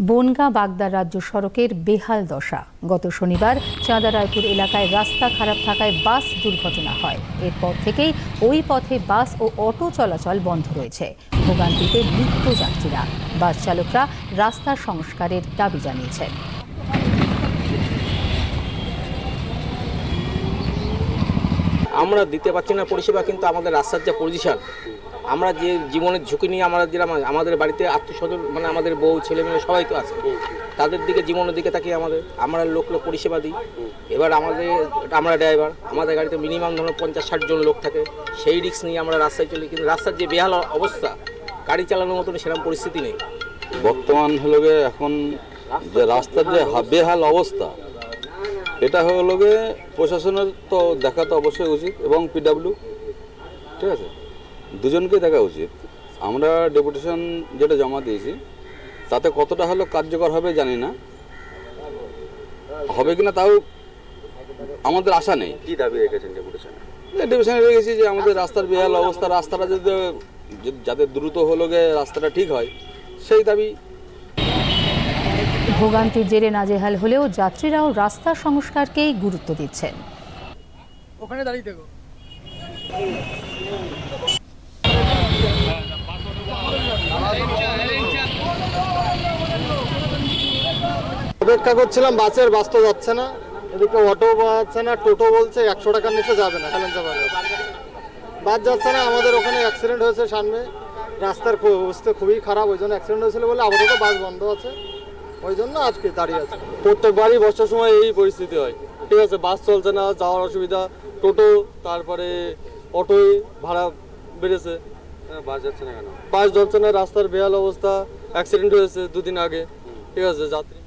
বনগাঁ বাগদা রাজ্য সড়কের বেহাল দশা। গত শনিবার চাঁদা রায়পুর এলাকায় রাস্তা খারাপ থাকায় বাস দুর্ঘটনা হয়। এরপর থেকেই ওই পথে বাস ও অটো চলাচল বন্ধ রয়েছে। ভোগান্তিতে মৃত যাত্রীরা। বাস চালকরা রাস্তা সংস্কারের দাবি জানিয়েছেন। আমরা দিতে পারছি না পরিষেবা, কিন্তু আমাদের রাস্তার যে পজিশন আমরা যে জীবনের ঝুঁকি নিয়ে আমরা যেরকম আমাদের বাড়িতে আত্মস্বজন মানে আমাদের বউ ছেলে মেয়ে সবাই তো আছে। তাদের দিকে জীবনের দিকে তাকিয়ে আমাদের আমরা লোক লোক পরিষেবা দিই। এবার আমাদের আমরা ড্রাইভার আমাদের গাড়িতে মিনিমাম ধরুন পঞ্চাশ ষাট জন লোক থাকে। সেই রিক্স নিয়ে আমরা রাস্তায় চলি কিন্তু রাস্তার যে বেহাল অবস্থা গাড়ি চালানোর মতন সেরকম পরিস্থিতি নেই। বর্তমান হলো এখন যে রাস্তার যে বেহাল অবস্থা এটা হলো প্রশাসনের তো দেখা তো অবশ্যই উচিত এবং পিডাব্লিউ ঠিক আছে? দুজনকেই দেখা উচিত। আমরা ডেপুটেশন যেটা জমা দিয়েছি তাতে কতটা হলো কার্যকর হবে জানি না। হবে কিনা তাও আমাদের আশা নেই। কি দাবি রেখেছেন ডেপুটেশনে? ডেপুটেশনে রেখেছি যে আমাদের রাস্তার বেহাল অবস্থা রাস্তাটা যদি যদি- যাতে দ্রুত হলো গে রাস্তাটা ঠিক হয় সেই দাবি। ভোগান্তির জেরে নাজেহাল হলেও যাত্রীরাও রাস্তা সংস্কারকেই গুরুত্ব দিচ্ছেন। ওখানে দাঁড়িয়ে থেকো। অপেক্ষা করছিলাম বাসের বাস তো যাচ্ছে না। এদিকে অটো যাচ্ছে না টোটো বলছে একশো টাকার নিচে যাবে না বাজার বাস যাচ্ছে না আমাদের ওখানে অ্যাক্সিডেন্ট হয়েছে সামনে। রাস্তার অবস্থা খুবই খারাপ ওই জন্য অ্যাক্সিডেন্ট হয়েছিল বলে আপাতত বাস বন্ধ আছে। ওই জন্য আজকে দাঁড়িয়ে আছে। প্রত্যেকবারই বর্ষার সময় এই পরিস্থিতি হয়। ঠিক আছে বাস চলছে না যাওয়ার অসুবিধা টোটো তারপরে অটোয় ভাড়া বেড়েছে। বাস যাচ্ছে না কেন? বাস চলছে না রাস্তার বেহাল অবস্থা অ্যাক্সিডেন্ট হয়েছে দুদিন আগে। ঠিক আছে যাত্রী